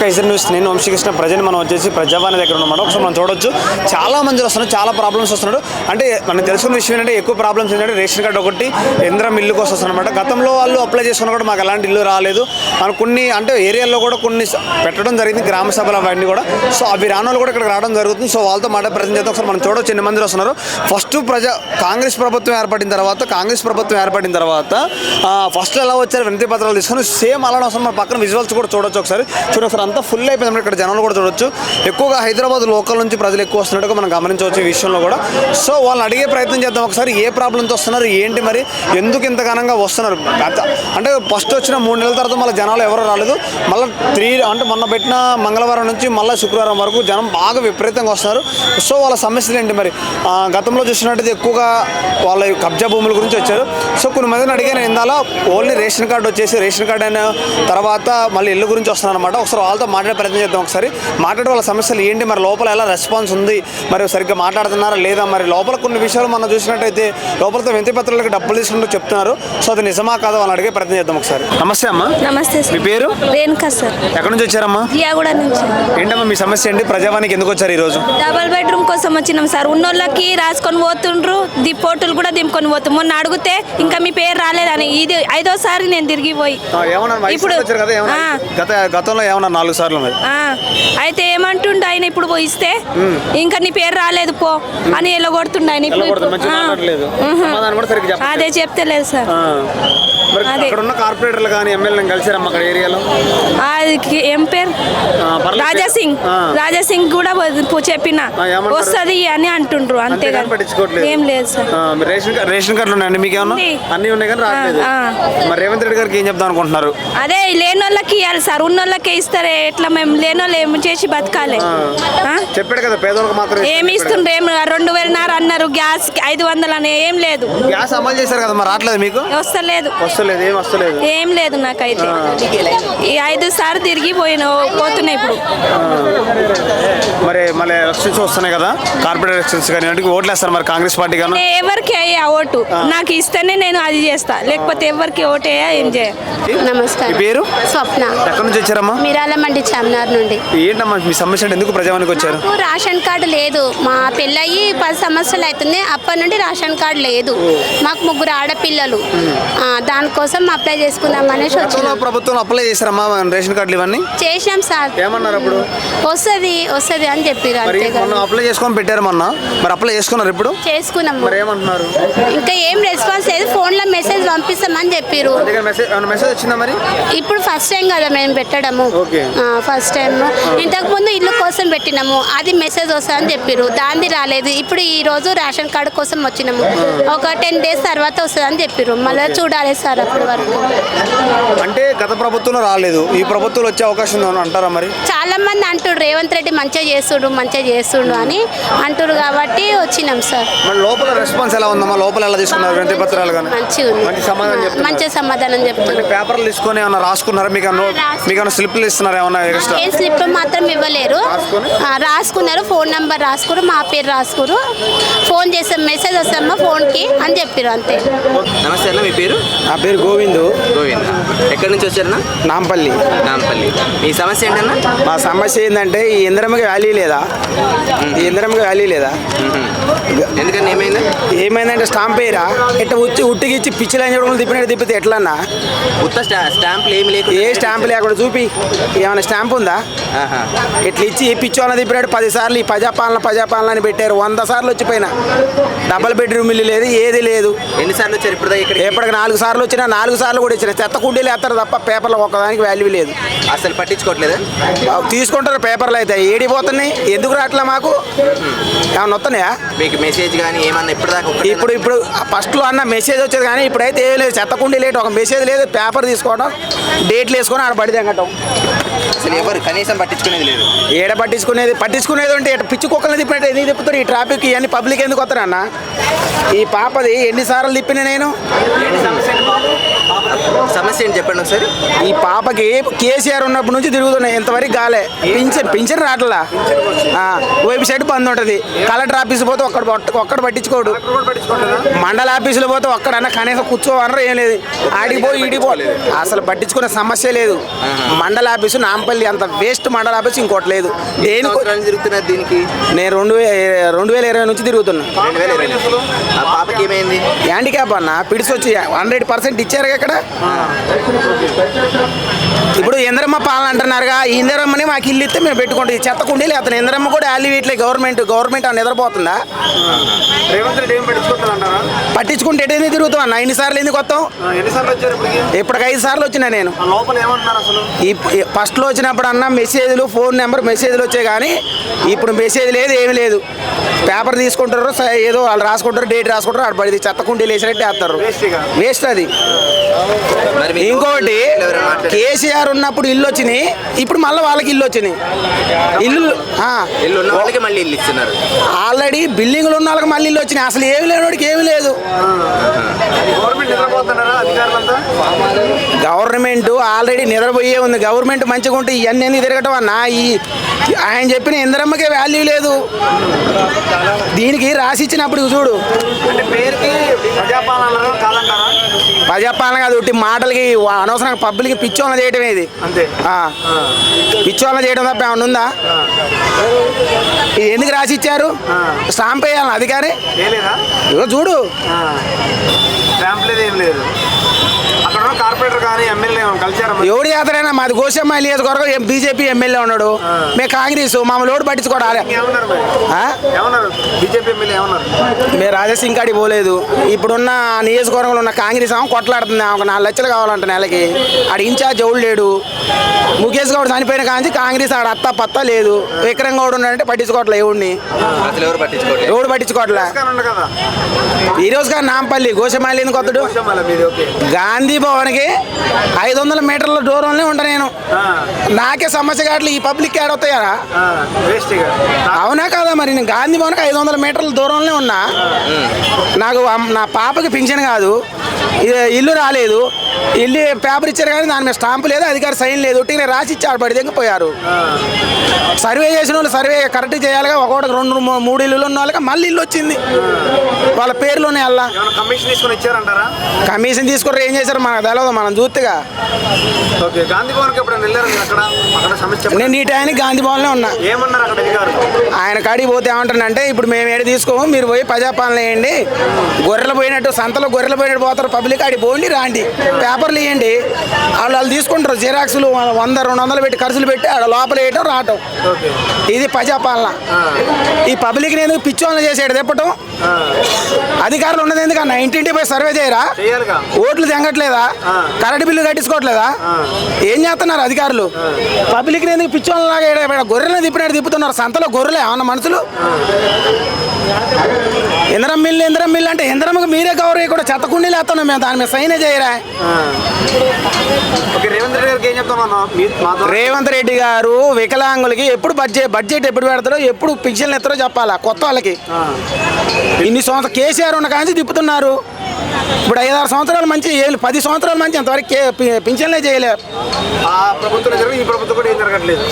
Kaiser news నేను Vamsikrishna present మనం వచ్చేసి ప్రజావాణి దగ్గర ఉన్నాం ఒకసారి మనం చూడొచ్చు. చాలా మంది వస్తున్నారు చాలా ప్రాబ్లమ్స్ వస్తున్నారు. అంటే మనకు తెలుసుకున్న విషయం ఏంటంటే ఎక్కువ ప్రాబ్లమ్స్ ఏంటంటే రేషన్ కార్డు ఒకటి ఇంద్రం ఇల్లు కోసం వస్తున్నారు గతంలో వాళ్ళు అప్లై చేసుకున్న కూడా మాకు ఎలాంటి ఇల్లు రాలేదు. మనం కొన్ని అంటే ఏరియాల్లో కూడా కొన్ని పెట్టడం జరిగింది గ్రామ సభలు అవన్నీ కూడా. సో అవి రాని వాళ్ళు కూడా ఇక్కడ రావడం జరుగుతుంది. సో వాళ్ళతో మాట ప్రజలు చేస్తే ఒకసారి మనం చూడొచ్చు ఎన్ని మంది వస్తున్నారు. ఫస్ట్ ప్రజా కాంగ్రెస్ ప్రభుత్వం ఏర్పడిన తర్వాత కాంగ్రెస్ ప్రభుత్వం ఏర్పడిన తర్వాత ఫస్ట్ ఎలా వచ్చారు వినతి పత్రాలు తీసుకొని సేమ్ అలానే వస్తున్నారు. మన పక్కన విజువల్స్ కూడా చూడొచ్చు ఒకసారి. చూడండి ఒకసారి అంతా ఫుల్ అయిపోయింది ఇక్కడ జనాలు కూడా చూడొచ్చు. ఎక్కువగా హైదరాబాద్ లోకల్ నుంచి ప్రజలు ఎక్కువ వస్తున్నట్టుగా మనం గమనించవచ్చు ఈ విషయంలో కూడా. సో వాళ్ళని అడిగే ప్రయత్నం చేద్దాం ఒకసారి. ఏ ప్రాబ్లంతో వస్తున్నారు? ఏంటి మరి? ఎందుకు ఇంత ఘనంగా వస్తున్నారు? అంటే ఫస్ట్ వచ్చిన మూడు నెలల తర్వాత మళ్ళీ జనాలు ఎవరు రాలేదు. మళ్ళీ త్రీ అంటే మొన్న పెట్టిన మంగళవారం నుంచి మళ్ళీ శుక్రవారం వరకు జనం బాగా విపరీతంగా వస్తున్నారు. సో వాళ్ళ సమస్యలు ఏంటి మరి? గతంలో చూసినట్టయితే ఎక్కువగా వాళ్ళ కబ్జా భూముల గురించి వచ్చారు. సో కొన్ని మందిని అడిగాను ఇందాల ఓన్లీ రేషన్ కార్డు వచ్చేసి రేషన్ కార్డు అయిన తర్వాత మళ్ళీ ఇల్లు గురించి వస్తున్నారు ఒకసారి ఒకసారి వాళ్ళతో మాట్లాడే ప్రయత్నం చేద్దాం ఒకసారి. మాట్లాడే వాళ్ళ సమస్యలు ఏంటి? మరి లోపల ఎలా రెస్పాన్స్ ఉంది? మరి సరిగ్గా మాట్లాడుతున్నారా లేదా? మరి లోపల కొన్ని విషయాలు మనం చూసినట్టయితే లోపలతో వింతి పత్రాలకు డబ్బులు తీసుకుంటూ చెప్తున్నారు. సో అది నిజమా కాదా వాళ్ళని అడిగే ప్రయత్నం చేద్దాం ఒకసారి. నమస్తే అమ్మా. నమస్తే మీ పేరు? రేణుకా సార్. ఎక్కడి నుంచి వచ్చారమ్మా? జియాగూడ నుంచి. ఏంటమ్మా మీ సమస్య ఏంటి? ప్రజావానికి ఎందుకు వచ్చారు ఈరోజు? డబల్ బెడ్రూమ్ కోసం వచ్చినాం సార్. ఉన్నోళ్ళకి రాసుకొని పోతుండ్రు. ది ఫోటోలు కూడా దింపుకొని పోతాం. మొన్న అడిగితే ఇంకా మీ పేరు రాలేదని. ఇది ఐదోసారి నేను తిరిగి పోయి ఇప్పుడు- వచ్చారు కదా ఏమన్నా నాలుగు సార్లు మరి అయితే ఏమంటుండ ఆయన ఇప్పుడు పోయిస్తే ఇంకా నీ పేరు రాలేదు పో అని ఎలా కొడుతుండ ఆయన ఇప్పుడు. అదే సార్. అదే. అక్కడ ఉన్న కార్పొరేటర్లు కానీ ఎమ్మెల్యేలను కలిసారమ్మా అక్కడ ఏరియాలో? అది ఏం పేరు? ఆ, పర్లేదు. రాజా సింగ్. ఆ. రాజా సింగ్ కూడా చెప్పిన? వస్తుంది అని అంటుండ్రు పట్టించుకోవట్లేదు. ఏం లేదు సార్. రేషన్ కార్డు రేషన్ కార్డులు ఉన్నాయండి మీకు ఏమన్నా ఉంది. అన్నీ ఉన్నాయి కానీ రావట్లేదు. ఆ, మరి రేవంత్ రెడ్డి గారికి ఏం చెప్దాం అనుకుంటున్నారు? అదే లేనోళ్ళకి ఇవ్వాలి సార్ ఉన్నోళ్ళకే ఇస్తారే. ఎట్లా మేము లేనోళ్ళు ఏం చేసి బతకాలి? చెప్పాడు కదా పేదోళ్ళకి మాత్రం ఏమి ఇస్తుండ్రు ఏం రెండు వేలన్నర అన్నారు గ్యాస్ ఐదు వందలు అని ఏం లేదు. గ్యాస్ అమలు చేశారు కదా మరి రావట్లేదు మీకు? వస్తలేదు. వస్తలేదు ఏం వస్తలేదు? ఏం లేదు నాకైతే. ఈ ఐదు సార్లు తిరిగి పోయిన పోతున్నాయి ఇప్పుడు. మరి మళ్ళీ ఎలక్షన్స్ వస్తున్నాయి కదా కార్పొరేట్ ఎలక్షన్స్ కానీ వాటికి ఓట్లు వేస్తారు మరి కాంగ్రెస్ పార్టీ గాను? నేను ఎవరికి అయ్యా ఓటు? నాకు ఇస్తేనే నేను అది చేస్తా లేకపోతే ఎవరికి ఓటు వేయా ఏం చేయ? నమస్కారం. పేరు? స్వప్న. ఎక్కడి నుంచి వచ్చారమ్మా? మిరాలమండి చార్మినార్ నుండి. ఏంటమ్మా మీ సమస్య ఎందుకు ప్రజావానికి వచ్చారు? నాకు రేషన్ కార్డు లేదు. మా పెళ్ళయి పది సంవత్సరాలు అవుతుంది. అప్పటి నుండి రేషన్ కార్డు లేదు. మాకు ముగ్గురు ఆడపిల్లలు. ఆ, దానికోసం అప్లై చేసుకుందాం అనేసి గతంలో వచ్చినాం. ప్రభుత్వం అప్లై చేశారమ్మా రేషన్ కార్డులు ఇవన్నీ? చేసినాం సార్. ఏమన్నారు అప్పుడు? వస్తుంది వస్తుంది అని చెప్పారు మరి అంతే మొన్న కదా. అప్లై చేసుకొని పెట్టారు మొన్న. మరి అప్లై చేసుకున్నారు ఇప్పుడు? చేసుకున్నాము మరి ఏమంటున్నారు? ఇంకా ఏం రెస్పాన్స్ లేదు. ఫోన్లో మెసేజ్ పంపిస్తామని చెప్పారు మెసేజ్ ఏమైనా మెసేజ్ వచ్చిందా మరి? ఇప్పుడు ఫస్ట్ టైం కదా మేము పెట్టడము. ఓకే. ఫస్ట్ టైం ఇంతకు ముందు ఇల్లు కోసం పెట్టినాము. అది మెసేజ్ వస్తుందని చెప్పారు దాన్ని రాలేదు. ఇప్పుడు ఈ రోజు రేషన్ కార్డు కోసం వచ్చినాము. ఒక టెన్ డేస్ తర్వాత వస్తుందని చెప్పారు మళ్ళీ చూడాలి సార్ అప్పటి వరకు. అంటే గత ప్రభుత్వంలో రాలేదు. ఈ ప్రభుత్వంలో వచ్చే అవకాశం అంటారా మరి? చాలా మంది అంటారు రేవంత్ రెడ్డి మంచిగా చేస్తుడు మంచిగా చేస్తుడు అని అంటారు కాబట్టి వచ్చినాం సార్. లోపల రెస్పాన్స్ ఎలా ఉందమ్మా? లోపల ఎలా తీసుకున్నారు? వినతి పత్రాలు కానీ మంచి సమాధానం చెప్తున్నారు. పేపర్లు తీసుకొని ఏమైనా రాసుకున్నారా? మీకు మీకు ఏమైనా స్లిప్లు ఇస్తున్నారా? ఏ స్లిప్ మాత్రం ఇవ్వలేరు. రాసుకున్నారు ఫోన్ నెంబర్ రాసుకురు మా పేరు రాసుకురు. ఫోన్ చేసే మెసేజ్ వస్తామా ఫోన్కి అని చెప్పారు అంతే. నమస్తే అన్న మీ పేరు? నా పేరు గోవిందు. గోవింద. ఎక్కడి నుంచి వచ్చారన్నా నాంపల్లి. నాంపల్లి. మీ సమస్య ఏంటన్నా? మా సమస్య ఏంటంటే ఈ ఇంద్రమ్మకి వ్యాలీ లేదా? ఈ ఇంద్రమ్మకి వ్యాలీ లేదా? ఎందుకని ఏమైంది? ఏమైందంటే స్టాంప్ వేయరా? ఇట్లా ఉచ్చి ఉట్టికిచ్చి పిచ్చిలు అని చెప్పడం తిప్పినట్టు తిప్పితే ఎట్లన్నా? ఉత్త స్టా స్టాంపులు ఏమి లేకుండా ఏ స్టాంప్ లేకుండా చూపి. ఏమైనా స్టాంప్ ఉందా. ఇట్లా ఇచ్చి పిచ్చోళ్ళ తిప్పినట్టు పది సార్లు ఈ ప్రజాపాలన ప్రజాపాలన అని పెట్టారు. వంద సార్లు వచ్చిపోయినా. డబల్ బెడ్రూమ్ ఇల్లు లేదు ఏది లేదు. ఎన్నిసార్లు వచ్చారు ఇప్పుడు ఇక్కడ ఎప్పటికి నాలుగు సార్లు వచ్చినా నాలుగు సార్లు కూడా ఇచ్చిన. చెత్త కుండీలు వేస్తారు తప్ప పేపర్లో ఒక్కదానికి వాల్యూ లేదు. అసలు పట్టించుకోవట్లేదు? తీసుకుంటారు పేపర్లు అయితే. ఏడిపోతున్నాయి. ఎందుకు రావట్లే మాకు? ఏమన్నా వస్తున్నాయా? మీకు మెసేజ్ కానీ ఏమన్నా ఇప్పుడు దాకా? ఇప్పుడు ఇప్పుడు ఫస్ట్లో అన్న మెసేజ్ వచ్చేది కానీ ఇప్పుడైతే ఏం లేదు. చెత్తకుండీ లేట్ ఒక మెసేజ్ లేదు. పేపర్ తీసుకోవడం డేట్లు వేసుకొని ఆడ పడి తెగటం. అసలు ఎవరు కనీసం పట్టించుకునేది లేదు. ఏడ పట్టించుకునేది? పట్టించుకునేది అంటే పిచ్చి కుక్కలు తిప్పినట్టు ఎందుకు తిప్పుతారు? ఈ ట్రాఫిక్ ఇవన్నీ పబ్లిక్ ఎందుకు వస్తారన్న ఈ పాపది ఎన్నిసార్లు తిప్పిన నేను? సమస్య ఏంటి చెప్పండి ఒకసారి? ఈ పాపకి కేసీఆర్ ఉన్నప్పటి నుంచి తిరుగుతున్నాయి. ఇంతవరకు గాలే. పింఛన్ పింఛన్ రావట్లా? ఆ, వెబ్సైట్ బంద్ ఉంటుంది. కలెక్టర్ ఆఫీస్ పోతే ఒక్కడ ఒక్కడ పట్టించుకోడు. మండల ఆఫీసులో పోతే ఒక్కడన్నా కనీసం కూర్చోవనరు ఏం లేదు. ఆడిపోయి ఈడిపో అసలు పట్టించుకునే సమస్య లేదు. మండల ఆఫీసు నాంపల్లి అంత వేస్ట్ మండల ఆఫీసు ఇంకోటి లేదు. దేని తిరుగుతున్నారు దీనికి? నేను రెండు రెండు వేల ఇరవై నుంచి తిరుగుతున్నా. పాపకి ఏమైంది? హ్యాండిక్యాప్ అన్న పిడిసి వచ్చి హండ్రెడ్ పర్సెంట్ ఇచ్చారు ఇక్కడ? ఇప్పుడు ఇంద్రమ్మ పాలన అంటున్నారుగా ఈ ఇందిరమ్మని మాకు ఇల్లు ఇస్తే మేము పెట్టుకుంటే. చెత్త కుండీలు అతను ఇందిరమ్మ కూడా అల్లి వీటిలో గవర్నమెంట్ గవర్నమెంట్ అని నిద్రపోతుందా రేవంత్ రెడ్డి ఏం పట్టించుకుంటారంటారా పట్టించుకుంటే ఎటైంది తిరుగుతాం అన్న? ఇన్నిసార్లు ఎందుకు వస్తాం ఇప్పటికి? ఐదు సార్లు వచ్చినా నేను. ఆ లోపల ఏమంటున్నారు అసలు? ఈ ఈ ఫస్ట్లో వచ్చినప్పుడు అన్న మెసేజ్లు ఫోన్ నెంబర్ మెసేజ్లు వచ్చాయి కానీ ఇప్పుడు మెసేజ్ లేదు ఏమీ లేదు. పేపర్ తీసుకుంటారు ఏదో వాళ్ళు రాసుకుంటారు డేట్ రాసుకుంటారు అక్కడ పడింది చెత్త కుండీలు వేసినట్టు వేస్తారు. వేస్ట్ అది. ఇంకోటి? కేసీఆర్ ఉన్నప్పుడు ఇల్లు వచ్చినాయి ఇప్పుడు మళ్ళీ వాళ్ళకి ఇల్లు వచ్చినాయి. ఇల్లు ఆ, ఇల్లు ఉన్న వాళ్ళకి మళ్ళీ ఇల్లు ఇస్తున్నారు. ఆల్రెడీ బిల్డింగ్లు ఉన్న వాళ్ళకి మళ్ళీ ఇల్లు వచ్చినాయి. అసలు ఏమి లేనివాడికి ఏమీ లేదు. గవర్నమెంట్ ఆల్రెడీ నిద్రపోయే ఉంది. గవర్నమెంట్ మంచిగా ఉంటే ఇవన్నీ ఎందుకు తిరగటం అన్న? ఈ ఆయన చెప్పిన ఇందరమ్మకే వాల్యూ లేదు. దీనికి రాసి ఇచ్చినప్పుడు చూడు. ప్రజాపాలన కాదు ఉట్టి మాటలకి అనవసరంగా పబ్లిక్ పిచ్చోళ్ళ చేయటమే ఇది. పిచ్చోళ్ళ చేయడం తప్ప ఏమన్నా ఉందా? ఇది ఎందుకు రాసి ఇచ్చారు? స్టాంప్ వేయాలి అధికారి. చూడు. స్టాంప్ లేదు ఏం లేదు. కార్పొరేటర్ కానీ ఎమ్మెల్యే కలిసారా మరి? ఎవడు యాత్రైనా మాది గోసమ్మ నియోజకవర్గం బీజేపీ ఎమ్మెల్యే ఉన్నాడు. మేము కాంగ్రెస్ మమ్మల్ని ఓటు పట్టించుకోవాలి ఏమన్నారు మరి? ఆ? ఏమన్నారు? బీజేపీ ఎమ్మెల్యే ఏమన్నారు? మేము రాజసింగ్ కాడికి పోలేదు. ఇప్పుడున్న నియోజకవర్గంలో ఉన్న కాంగ్రెస్ ఆమె కొట్లాడుతుంది. ఒక నాలుగు లక్షలు కావాలంట నెలకి. ఆడ ఇన్ఛార్జ్ ఎవడు లేడు? ముఖేష్ గౌడ్ చనిపోయిన కాంచి కాంగ్రెస్ ఆడ అత్త పత్త లేదు. విక్రమ్ గౌడ్ ఉన్నాడంటే పట్టించుకోవట్లే ఎవడిని. ఎవరు ఎవడు పట్టించుకోవట్లే? కానీ ఉండు కదా? ఈ రోజు కానీ నాంపల్లి గోషమాలి ఎందుకు వస్తాడు మళ్ళీ భవన్కి ఐదు వందల మీటర్ల దూరంలో ఉంటా నేను. నాకే సమస్య కావట్లే ఈ పబ్లిక్ ఏడవుతాయా వేస్ట్ ఇక. అవునా కదా మరి? నేను గాంధీ భవన్కి ఐదు వందల మీటర్ల దూరంలో ఉన్నా. నాకు నా పాపకి పింఛన్ కాదు. ఇల్లు రాలేదు. ఇల్లు పేపర్ ఇచ్చారు కానీ దాని మీద స్టాంపు లేదు అధికారి సైన్ లేదు. ఉట్టిగా రాసి ఇచ్చాడు పడి దగ్గర పోయారు. సర్వే చేసిన వాళ్ళు సర్వే కరెక్ట్ చేయాలిగా ఒకటి రెండు మూడు ఇల్లులు ఉన్న వాళ్ళకి మళ్ళీ ఇల్లు వచ్చింది. వాళ్ళ పేర్లోనే అల్లా. ఏమైనా కమిషన్ తీసుకొని ఇచ్చారంటారా కమిషన్ తీసుకుని ఏం చేశారు మనకు తెలియదు మనం చూస్తేగా. నేను ఈ టైంకి గాంధీ భవన్లో ఉన్నా. ఆయన కాడికి పోతే ఏమంటానంటే ఇప్పుడు మేము ఏడు తీసుకోము మీరు పోయి ప్రజాపాలన వేయండి. గొర్రెలు పోయినట్టు సంతలో గొర్రెలు పోయినట్టు పోతారు. పబ్లిక్ ఆడికి పోండి రాండి. పేపర్లు ఇవ్వండి వాళ్ళు వాళ్ళు తీసుకుంటారు జిరాక్స్లు వంద రెండు వందలు పెట్టి ఖర్చులు పెట్టి ఆడ లోపల వేయటం రావటం. ఇది ప్రజాపాలన. ఈ పబ్లిక్ని ఎందుకు పిచ్చోళ్ళు చేసేది తిప్పటం? అధికారులు ఉన్నది ఎందుకన్నా ఇంటింటి పోయి సర్వే చేయరా? ఓట్లు తెంగట్లేదా? Current bill కట్టించుకోవట్లేదా? ఏం చేస్తున్నారు అధికారులు? పబ్లిక్ ఎందుకు పిచ్చోళ్ళలాగా గొర్రెలను తిప్పినట్టు తిప్పుతున్నారు? సంతలో గొర్రెలే ఏమన్నా మనుషులు? ఇంద్రం మిల్లు ఇంద్రం మిల్లు అంటే ఇంద్రంకి మీరే కవర్ కూడా చెత్త కుండీలు వేస్తున్నాం మేము. దాని మీద సైనే చేయరా? రేవంత్ రెడ్డి గారు వికలాంగులకి ఎప్పుడు బడ్జెట్ బడ్జెట్ ఎప్పుడు పెడతారో ఎప్పుడు పింఛన్లు ఎత్తారో చెప్పాలా? కొత్త వాళ్ళకి. ఇన్ని సంవత్సరం కేసీఆర్ ఉన్న కాంచి తిప్పుతున్నారు. ఇప్పుడు ఐదారు సంవత్సరాలు మంచి ఏం పది సంవత్సరాలు మంచి అంతవరకు పింఛన్లే చేయలే.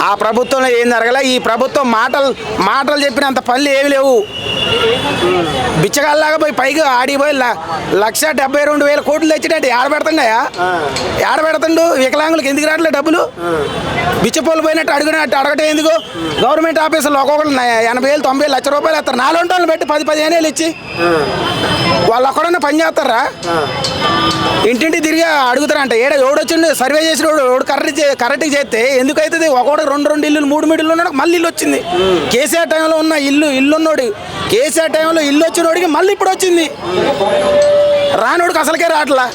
ఆ ప్రభుత్వంలో ఏం జరగలే. ఈ ప్రభుత్వం మాటలు మాటలు చెప్పినంత పనులు ఏమి లేవు. బిచ్చగాల్లాగా పోయి పైగా ఆడిపోయి లక్ష డెబ్బై రెండు వేల కోట్లు తెచ్చినట్టు ఏడ పెడతాండయా ఏడ పెడతాడు? వికలాంగులకు ఎందుకు రావట్లే డబ్బులు? బిచ్చపోలు పోయినట్టు అడిగినట్టు అడగటం ఎందుకు? గవర్నమెంట్ ఆఫీసులో ఒక్కొక్కరు ఎనభై వేలు తొంభై లక్ష రూపాయలు ఇస్తారు నాలుగు వంటలు పెట్టి పది పదిహేను వేలు ఇచ్చి. వాళ్ళు ఒక్కడన్నా పని చేస్తారా? ఇంటింటి తిరిగి అడుగుతారంట ఏడ ఎవడొచ్చిండు? సర్వే చేసిన ఎవడు? కరెక్ట్ చే- కరెక్ట్ చేస్తే ఎందుకు అవుతుంది ఒకటి రెండు రెండు ఇల్లు మూడు మూడు ఇల్లు ఉన్నాడు మళ్ళీ ఇల్లు వచ్చింది. కేసీఆర్ టైంలో ఉన్న ఇల్లు ఇల్లు ఉన్నోడు కేసీఆర్ టైంలో ఇల్లు వచ్చినోడికి మళ్ళీ ఇప్పుడు వచ్చింది. రానోడికి అసలుకే రావట్లా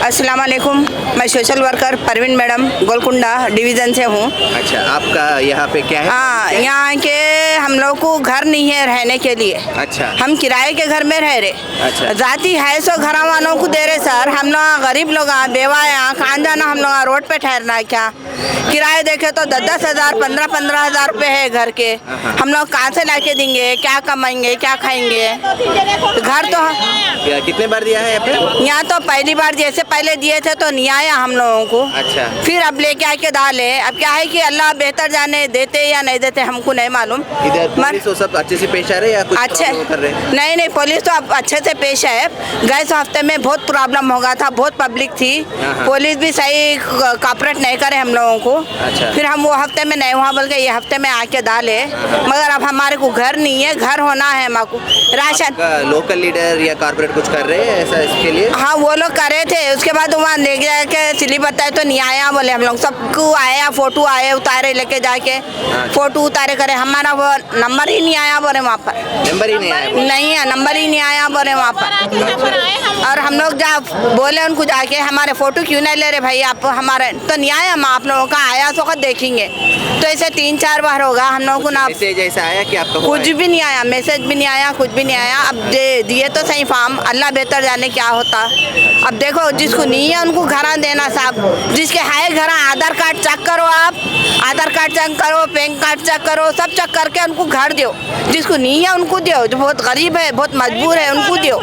अस्सलाम वालेकुम मैं social worker Parveen madam Golconda division से हूँ अच्छा आपका यहाँ पे क्या है हाँ यहाँ के हम लोग को घर नहीं है रहने के लिए अच्छा हम किराए के घर में रह रहे अच्छा। जाति है सो घर वालों को दे रहे सर हम लोग गरीब लोग हैं, बेवा हैं कहाँ जाना हम लोग रोड पे ठहरना है क्या किराए देखे तो दस दस हज़ार पंद्रह पंद्रह हज़ार रुपए है घर के। हम लोग कहाँ से ला के देंगे? क्या कमाएँगे? क्या खाएँगे? घर तो कितने बार दिया है यहाँ तो पहली बार जैसे पहले दिए थे तो नहीं आया हम लोगों को। अच्छा। फिर अब लेके आके डाले। अब क्या है कि अल्लाह बेहतर जाने देते या नहीं देते हमको नहीं मालूम। इधर सब अच्छे से पेश आ रहे हैं या कुछ अच्छे नहीं नहीं पुलिस तो अब अच्छे से पेश है। गए तो हफ़्ते में बहुत प्रॉब्लम हो गया था बहुत पब्लिक थी। हाँ। पुलिस भी सही कॉपरेट नहीं करे हम लोगों को अच्छा। फिर हम वो हफ़्ते में नहीं हुआ बल्कि ये हफ़्ते में आके डाले। मगर अब हमारे को घर नहीं है घर होना है हमारे को। राशन। लोकल लीडर या कारपोरेट कुछ कर रहे हैं ऐसा इसके लिए? हाँ वो लोग करे थे। उसके बाद वहाँ ले जाके सिली बताए तो नहीं आया बोले हम लोग। सबको आया फ़ोटो आए उतारे लेके जाके। फ़ोटो उतारे करे। हमारा वो नंबर ही नहीं आया बोले वहाँ पर। नंबर ही नहीं आया नहीं है नंबर ही नहीं आया बोले वहाँ पर। और हम लोग जा बोले उनको जाके हमारे फ़ोटो क्यों नहीं ले रहे भाई आप? हमारे तो नहीं आया हम आप लोगों का आया तो देखेंगे। तो ऐसे तीन चार बार होगा हम लोगों को ना मैसेज ऐसा आया कि आपका कुछ भी नहीं आया मैसेज भी नहीं आया कुछ भी नहीं आया। अब दे दिए तो सही फॉर्म अल्लाह बेहतर जाने क्या होता। अब देखो जिसको नहीं है उनको घर देना साहब। जिसके है घर आधार कार्ड चेक करो आप। आधार कार्ड चेक करो पैन कार्ड चेक करो सब चेक करके उनको घर दो जिसको नहीं है उनको दो जो बहुत गरीब है बहुत मजबूर है उनको दो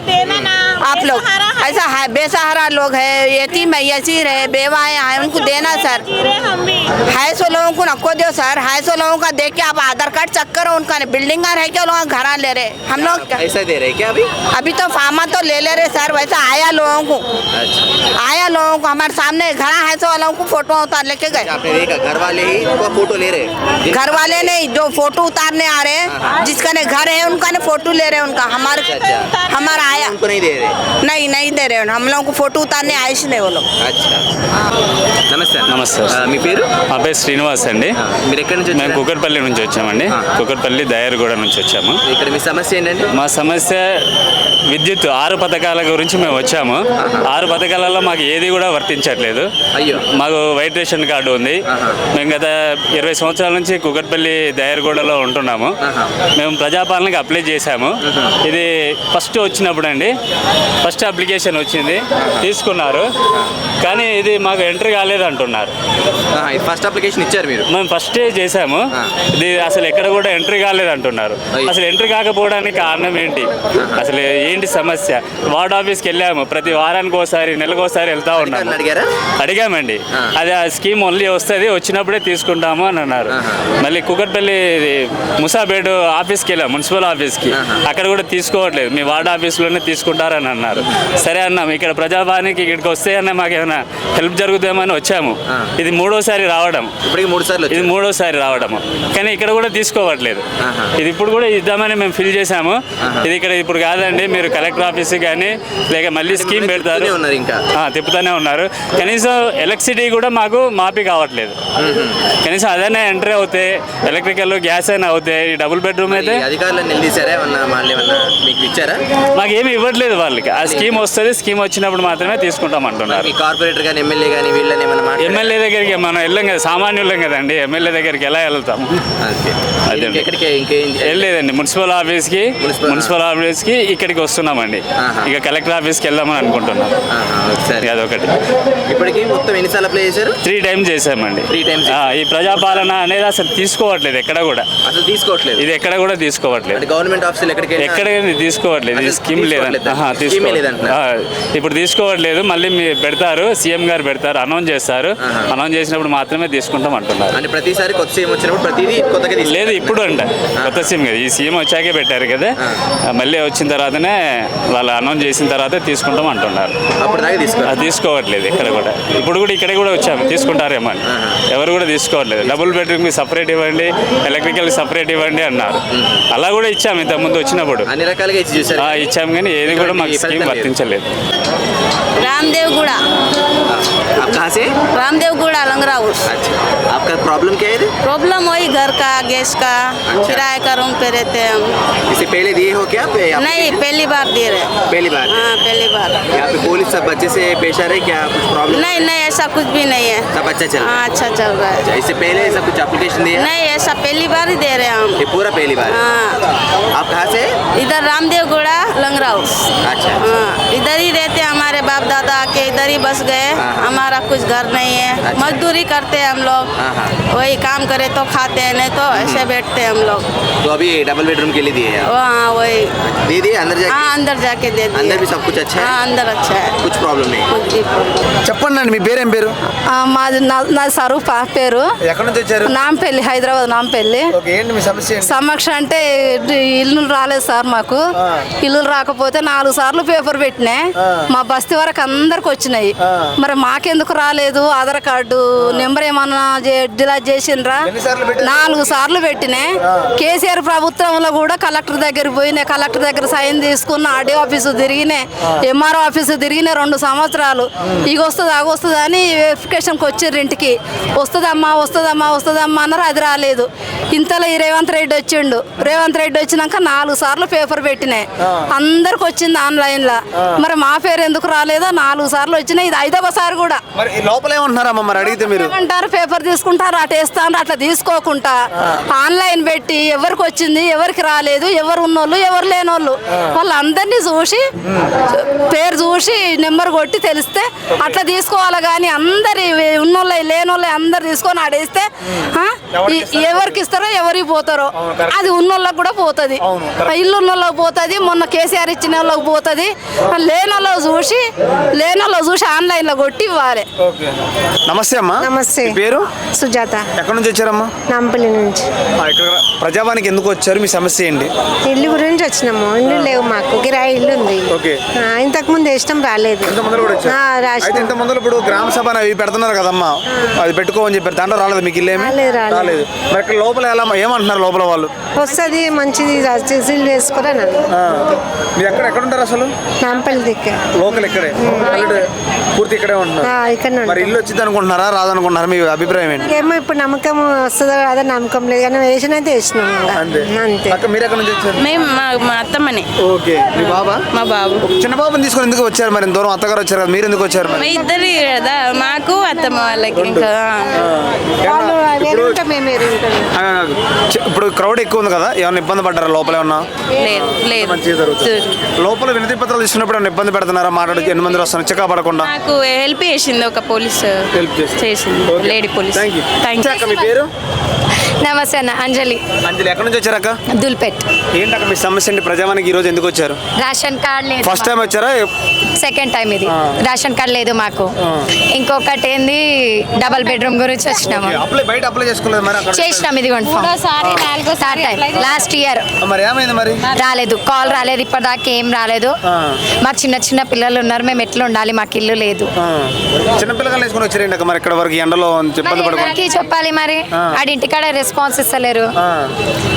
आप लोग ऐसा है बेसहारा लोग है यतीम है यसीर है बेवाएँ हैं उनको देना सर। है सौ लोगों को नको दो सर है सौ लोगों का देख के आप आधार कार्ड चेक करो उनका बिल्डिंग है क्या लोग घर ले रहे हम लोग ऐसा दे रहे हैं क्या अभी? अभी तो फार्मा तो ले ले रहे सर वैसा आया लोगों को। अच्छा। आया लोगों को हमारे सामने घर है सौ वालों को फ़ोटो उतार लेके गए। आपने देखा घर वाले ही फ़ोटो ले रहे घर वाले नहीं जो फ़ोटो उतारने आ रहे हैं जिसका ने घर है उनका ने फ़ोटो ले रहे हैं उनका। हमारे अच्छा। हमारा आया। उनको नहीं दे रहे? नहीं नहीं दे रहे हैं हम लोगों को फोटो उतारने आए ही नहीं वो लोग अच्छा నమస్తే అన్న. నమస్తే. ఆ, మీ పేరు మా పేరు శ్రీనివాస్ అండి ఆ, మీరు ఎక్కడి నుంచి మేము వచ్చారు కుకట్పల్లి నుంచి వచ్చామండి ఆ. కుకట్పల్లి దయారుగూడ నుంచి వచ్చాము ఇక్కడ మీ సమస్య ఏంటండి మా సమస్య విద్యుత్ ఆరు పథకాల గురించి మేము వచ్చాము ఆరు పథకాలలో మాకు ఏది కూడా వర్తించట్లేదు అయ్యో మాకు వైట్ రేషన్ కార్డు ఉంది ఆహా. మేము గత ఇరవై సంవత్సరాల నుంచి కుకట్పల్లి దయారుగూడలో ఉంటున్నాము ఆహా. మేము ప్రజాపాలనకి అప్లై చేశాము ఇది ఫస్ట్ వచ్చినప్పుడు అండి ఫస్ట్ అప్లికేషన్ వచ్చింది తీసుకున్నారు. కానీ ఇది మాకు ఎంట్రీ కాలేదు అంటున్నారు. ఫస్ట్ అప్లికేషన్ ఇచ్చారు మీరు? మేము ఫస్టే చేసాము ఆ. ఇది అసలు ఎక్కడ కూడా ఎంట్రీ కాలేదు అంటున్నారు. అసలు ఎంట్రీ కాకపోవడానికి కారణం ఏంటి? అసలు ఏంటి సమస్య? వార్డ్ ఆఫీస్కి వెళ్ళాము. ప్రతి వారానికి ఒకసారి నెలకు ఒకసారి వెళ్తా ఉన్నాము. అడిగామండి. అది ఆ స్కీమ్ ఓన్లీ వస్తుంది వచ్చినప్పుడే తీసుకుంటాము అని అన్నారు. మళ్ళీ కుకట్పల్లి ముసాబేడు ఆఫీస్కి వెళ్ళాం మున్సిపల్ ఆఫీస్కి. అక్కడ కూడా తీసుకోవట్లేదు. మీ వార్డ్ ఆఫీస్లోనే తీసుకుంటారని అన్నారు. సరే అన్నాం. ఇక్కడ ప్రజాభానికి ఇక్కడికి వస్తే అన్న మాకు ఏమైనా హెల్ప్ జరుగుతామని వచ్చాము. ఇది మూడోసారి రావడం. ఇప్పటికి మూడు సార్లు ఇది మూడోసారి రావడము. కానీ ఇక్కడ కూడా తీసుకోవట్లేదు. ఇది ఇప్పుడు కూడా ఇద్దామని మేము ఫిల్ చేసాము. ఇది ఇక్కడ ఇప్పుడు కాదండి మీరు కలెక్టర్ ఆఫీస్ కానీ లేక మళ్ళీ స్కీమ్ పెడతారు. తిప్పుతూనే ఉన్నారు ఇంకా. ఆ, తిప్పుతూనే ఉన్నారు. కనీసం ఎలక్ట్రిసిటీ కూడా మాకు మాపి కావట్లేదు. కనీసం అదైనా ఎంట్రీ అవుతాయి ఎలక్ట్రికల్ గ్యాస్ అయినా అవుతాయి ఈ డబుల్ బెడ్రూమ్ అయితే ఇచ్చారా మాకు ఏమి ఇవ్వట్లేదు వాళ్ళకి. ఆ స్కీమ్ వస్తుంది స్కీమ్ వచ్చినప్పుడు మాత్రమే తీసుకుంటాం అంటున్నారు. కార్పొరేటర్ కానీ ఎమ్మెల్యే కానీ వీళ్ళని? ఎమ్మెల్యే దగ్గరికి మనం వెళ్ళాం కదా సామాన్యులం కదండి ఎమ్మెల్యే దగ్గరికి ఎలా వెళ్తాము. అదే. ఇంకేం వెళ్ళలేదండి మున్సిపల్ ఆఫీస్కి మున్సిపల్- మున్సిపల్ ఆఫీస్కి ఇక్కడికి వస్తున్నామండి. ఇక కలెక్టర్ ఆఫీస్కి వెళ్దామని అనుకుంటున్నాం. అదొకటి. ఇప్పటికి మొత్తం ఎన్నిసార్లు అప్లై చేశారు? త్రీ టైమ్స్ చేసామండి times ఆ, ఈ ప్రజాపాలన అనేది అసలు తీసుకోవట్లేదు ఎక్కడ కూడా. అసలు తీసుకోవట్లేదు. ఇది ఎక్కడ కూడా తీసుకోవట్లేదు. గవర్నమెంట్ ఆఫీసులు ఎక్కడికి ఎక్కడ తీసుకోవట్లేదు ఈ స్కీమ్ లేదండి తీసుకోవట్లేదా? ఇప్పుడు తీసుకోవట్లేదు మళ్ళీ మీరు పెడతారు సీఎం గారు పెడతారు అనౌన్స్ చేస్తారు. అనౌన్స్ చేసినప్పుడు మాత్రమే తీసుకుంటాం అంటున్నారు. అంటే ప్రతిసారి కొత్త సీఎం వచ్చినప్పుడు ప్రతిదీ కొత్తగా. లేదు ఇప్పుడు అంట. కొత్త సీఎం కదా. ఈ సీఎం వచ్చాకే పెట్టారు కదా. మళ్ళీ వచ్చిన తర్వాతనే వాళ్ళు అనౌన్స్ చేసిన తర్వాత తీసుకుంటాం అంటున్నారు. అది తీసుకోవట్లేదు ఇక్కడ కూడా. ఇప్పుడు కూడా ఇక్కడ కూడా వచ్చాము. తీసుకుంటారేమో అని. ఎవరు కూడా తీసుకోవట్లేదు. డబుల్ బెడ్రూమ్కి సపరేట్ ఇవ్వండి ఎలక్ట్రికల్ సపరేట్ ఇవ్వండి అన్నారు. అలా కూడా ఇచ్చాము ఇంతకు ముందు వచ్చినప్పుడు. అన్ని రకాలుగా ఇచ్చాము కానీ ఏది కూడా మాకు స్కీమ్ ఫలితం లేదు. रामदेव गुड़ा। आप कहाँ से? रामदेव गुड़ा लंगराउल अच्छा। आपका प्रॉब्लम क्या है प्रॉब्लम वही घर का गैस का। अच्छा। किराए का रूम पे रहते हैं हम। इसे पहले दिए हो क्या पे नहीं पहली बार दे रहे पहली बार? हाँ पहली बार। यहाँ पे पुलिस सब बच्चे से पेशा रहे क्या? कुछ प्रॉब्लम नहीं नहीं ऐसा कुछ भी नहीं है। सब अच्छा चल रहा है? हाँ, अच्छा चल रहा है। अच्छा, इससे पहले ऐसा कुछ अप्लीकेशन दिया? नहीं ऐसा पहली बार ही दे रहे हैं हम। पूरा पहली बार? हाँ। आप कहाँ से? इधर रामदेव गोड़ा लंगराव अच्छा, अच्छा हाँ इधर ही रहते हमारे बाप दादा के इधर ही बस गए हमारा कुछ घर नहीं है मजदूरी करते हैं हम लोग हाँ, हाँ। वही काम करे तो खाते हैं नहीं तो ऐसे बैठते हैं हम लोग तो अभी डबल बेडरूम के लिए दिए हैं आप? वहाँ वही दे दिए अंदर जाके हाँ अंदर जाके दे दिए अंदर भी सब कुछ अच्छा है? हाँ अंदर अच्छा है कुछ प्रॉब्लम नहीं है कुछ भी problem చెప్పండి అండి మీ పేరేం పేరు మాది నా- నాది స్వరూప పేరు ఎక్కడి నుంచి వచ్చారు నాంపల్లి హైదరాబాద్ నాంపల్లి ఓకే ఏంటి మీ సమస్య ఏంటి సమక్ష అంటే ఇల్లు రాలేదు సార్ మాకు ఇల్లు రాకపోతే నాలుగు సార్లు పేపర్ పెట్టినా మా బస్తీ వరకు అందరికి వచ్చినాయి. మరి మాకెందుకు రాలేదు? ఆధార్ కార్డు నెంబర్ ఏమన్నా డిలీట్ చేసిండ్రా? నాలుగు సార్లు పెట్టినా. కేసీఆర్ ప్రభుత్వంలో కూడా కలెక్టర్ దగ్గర పోయినా కలెక్టర్ దగ్గర సైన్ తీసుకున్న ఆర్డీ ఆఫీసు తిరిగినా ఎంఆర్ఓ ఆఫీసు తిరిగినా రెండు సంవత్సరాలు. ఇక వస్తుంది అగ వస్తుంది అని వెరిఫికేషన్కి వచ్చారు ఇంటికి. వస్తుందమ్మా వస్తుందమ్మా వస్తుందమ్మా అన్నారు అది రాలేదు. ఇంతలో ఈ రేవంత్ రెడ్డి వచ్చిండు. రేవంత్ రెడ్డి వచ్చినాక నాలుగు సార్లు పేపర్ పెట్టినాయి అందరికి వచ్చింది ఆన్లైన్లో. మరి మా పేరు ఎందుకు రాలేదో? నాలుగు సార్లు వచ్చినాయి ఇది ఐదవసారి కూడా. మరి లోపల ఏమంటున్నారమ్మా మరి అడిగితే మీరు? ఏమంటారు? పేపర్ తీసుకుంటారు అటు వేస్తాను అట్లా తీసుకోకుండా ఆన్లైన్ పెట్టి ఎవరికి వచ్చింది ఎవరికి రాలేదు ఎవరు ఉన్నోళ్ళు ఎవరు లేనోళ్ళు. వాళ్ళందరినీ చూసి పేరు చూసి నెంబర్ కొట్టి తెలిస్తే అట్లా తీసుకోవాలి కానీ అందరి ఉన్నోళ్ళ లేనోళ్ళ అందరు తీసుకొని ఆడేస్తే ఎవరికి ఇస్తారో ఎవరికి పోతారో. అది ఉన్నోళ్ళకి కూడా పోతుంది. ఇల్లు ఉన్నోళ్ళకి పోతుంది మొన్న కేసీఆర్ ఇచ్చిన వాళ్ళకి పోతుంది. లేనోళ్ళకి చూసి లేనోళ్ళకి చూసి ఆన్లైన్లో కొట్టి ఇవ్వాలి. నమస్తే అమ్మా. నమస్తే. మీ పేరు? సుజాత. ఎక్కడి నుంచి వచ్చారమ్మా? నాంపల్లి నుంచి. ఆ, ఇక్కడ ప్రజావానికి ఎందుకు వచ్చారు? మీ సమస్య ఏంటి? ఇల్లు గురించి వచ్చినాము. ఇల్లు లేవు మాకు. కిరాయి ఇల్లు ఉంది. ఓకే. ఇంతకు ముందు ఇష్టం రాలేదు. ఇంత ముందర ఇప్పుడు గ్రామ సభ అవి పెడుతున్నారు కదమ్మా. అది పెట్టుకోమని చెప్పారు. దాంట్లో రాలేదు మీకు ఇల్లేమి? రాలేదు, రాలేదు. రాలేదు. మరి ఇక్కడ లోపల ఎలా ఏమంటున్నారు లోపల వాళ్ళు? వస్తుంది మంచిది ఇల్లు ఆ, మీరు ఎక్కడ ఎక్కడ ఉంటారు అసలు? నాంపల్లి దిక్కే లోకల్ ఇక్కడే. పూర్తి ఇక్కడే ఉంటున్నారు. మరి ఇల్లు వచ్చింది అనుకుంటున్నారా? రాదనుకుంటున్నారా? మీ అభిప్రాయం ఏంటి? ఏమో ఇప్పుడు నమ్మకం వస్తుందో రాదో? నమ్మకం లేదు. కానీ వేసిన అయితే వేసినాం. ఇంకా. అంతే. మీరు ఎక్కడ నుంచి వచ్చారు? మేము మా అత్తమ్మని. ఓకే. మీ బాబా? మా బాబు. చిన్న బాబుని తీసుకొని ఎందుకు వచ్చారు మరి? ఇంత దూరం అత్తగారు వచ్చారు కదా మీరు ఎందుకు వచ్చారు మరి? మా ఇద్దరి కదా మాకు అత్తమ్మ వాళ్ళకి ఇంకా వాళ్ళు ఇప్పుడు మేము ఆ, క్రౌడ్ ఎక్కువ ఉంది కదా ఏమైనా ఇబ్బంది పడ్డారా లోపల ఏమన్నా? లేదు లేదు. మంచిగా జరుగుతుంది. లోపల వినతి పత్రాలు తీసుకున్నప్పుడు ఏమైనా ఇబ్బంది పెడుతున్నారా? మాట్లాడు ఎన్ని మంది వస్తున్నారు? చెక్క పడకుండా. నాకు హెల్ప్ చేసింది ఒక పోలీస్. హెల్ప్ చేసి చేసింది. Lady police thank you thank you అక్క మీ పేరు? నమస్తే అన్న అంజలి. అంజలి ఎక్కడి నుంచి వచ్చారక్క దుల్పేట్ ఏంటి అక్క మీ సమస్య ఏంటి ప్రజావానికి ఈ రోజు ఎందుకు వచ్చారు? రేషన్ కార్డ్ లేదు ఫస్ట్ టైం వచ్చారా? సెకండ్ టైం ఇది. రేషన్ కార్డ్ లేదు మాకు. ఇంకొకటి ఏంది డబల్ బెడ్రూమ్ గురించి వచ్చినాము. అప్లై బయట అప్లై చేసుకోలేదు మరి అక్కడ. చేసినాం ఇది టైం లాస్ట్ ఇయర్ మరి ఏమైంది మరి? రాలేదు. కాల్ రాలేదు ఇప్పటిదాకా ఏం రాలేదు. మాకు చిన్న చిన్న పిల్లలు ఉన్నారు మేము ఎట్లా ఉండాలి? మాకు ఇల్లు లేదు. ఆ. చిన్నపిల్లగాళ్ళు వేసుకొని వచ్చారండి అక్క మరి ఇక్కడ వరకు ఎండలో ఇబ్బంది పడుకో ఎవరికి చెప్పాలి మరి? ఆడింటికాడ రెస్పాన్స్ ఇస్తలేరు.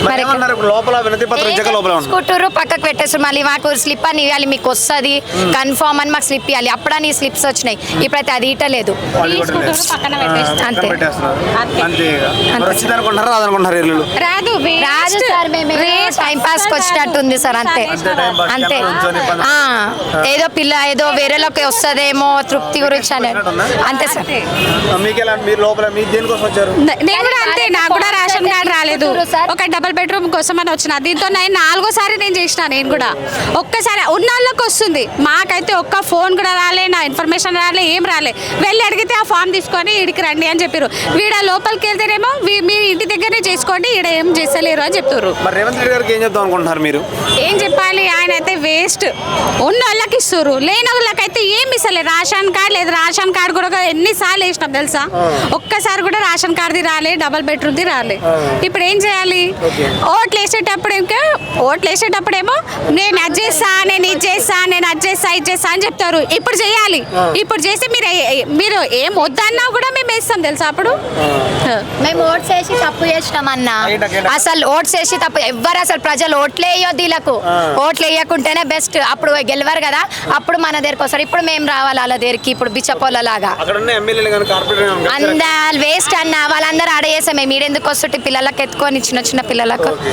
మరి లోపల వినతి పత్రం లోపల స్కూటరు పక్కకు పెట్టేస్తారు మళ్ళీ మాకు స్లిప్ అని ఇవ్వాలి మీకు వస్తుంది. కన్ఫామ్ అని మాకు స్లిప్ ఇవ్వాలి. అప్పుడని స్లిప్స్ వచ్చినాయి. ఇప్పుడైతే అది ఇటలేదు. పక్కన పెట్టేస్తారు. అంతే. వచ్చింది ఇల్లు రాదు రాదు సార్ మేము టైం పాస్ వచ్చేటట్టుంది సార్ అంతే. అంతే ఏదో పిల్ల ఏదో వేరేలోకి వస్తుందేమో తృప్తి గురించి అని. అంతే సార్. మీకు ఎలా మీరు లోపల మీరు దేనికోసం వచ్చారు? నేను కూడా అంతే నాకు కూడా రేషన్ కార్డ్ రాలేదు. ఒక డబుల్ బెడ్రూమ్ కోసం అని వచ్చిన. దీంతో నేను నాలుగోసారి నేను చేసిన నేను కూడా. ఒక్కసారి ఉన్న వాళ్ళకి వస్తుంది. మాకైతే ఒక్క ఫోన్ కూడా రాలే నా ఇన్ఫర్మేషన్ రాలే ఏం రాలే. వెళ్ళి అడిగితే ఫామ్ తీసుకొని ఇడికి రండి అని చెప్పారు. వీడ లోపలికి వెళ్తేనేమో మీ ఇంటి దగ్గరనే చేసుకోండి ఈడ ఏం చేస్తలేరు అని చెప్తారు మరి రేవంత్ రెడ్డి గారికి ఏం చెప్తాం అనుకుంటున్నారు మీరు? ఏం చెప్పాలి? ఆయన అయితే వేస్ట్ ఉన్న వాళ్ళకి ఇస్తారు లేని వాళ్ళకైతే ఏం ఇస్తలేదు రేషన్ కార్డ్ లేదు. రేషన్ కార్డ్ కూడా ఎన్నిసార్లు వేసినాం తెలుసా? ఒక్కసారి కూడా రేషన్ కార్డ్ది రాలే డబల్ బెడ్రూమ్ది రాలే. ఇప్పుడు ఏం చేయాలి? ఓట్లు వేసేటప్పుడు ఇంకా ఓట్లు వేసేటప్పుడేమో నేను అది చేస్తా నేను ఇది చేస్తా నేను అది చేస్తా ఇది చేస్తా అని చెప్తారు. ఇప్పుడు చేయాలి. ఇప్పుడు చేసి మీరు మీరు ఏం వద్దన్నా కూడా మేము వేస్తాం తెలుసా అప్పుడు? మేము ఓట్స్ వేసి తప్పు చేసినాం అన్న అసలు ఓట్స్ వేసి తప్పు ఎవ్వరు అసలు ప్రజలు ఓట్లే వేయొద్దు వీళ్ళకు. ఓట్లు వేయకుంటేనే బెస్ట్. అప్పుడు గెలవరు కదా. అప్పుడు మన దగ్గరకు వస్తారు. ఇప్పుడు మేము రావాలి వాళ్ళ దగ్గరికి ఇప్పుడు బిచ్చపోల లాగా అక్కడ ఉన్న ఎమ్మెల్యేలు కానీ కార్పొరేటర్ అందరు వేస్ట్ అన్న వాళ్ళందరూ ఆడ చేసాం మేము. ఈడెందుకు వస్తుంటే పిల్లలకి ఎత్తుకొని చిన్న చిన్న పిల్లలకు.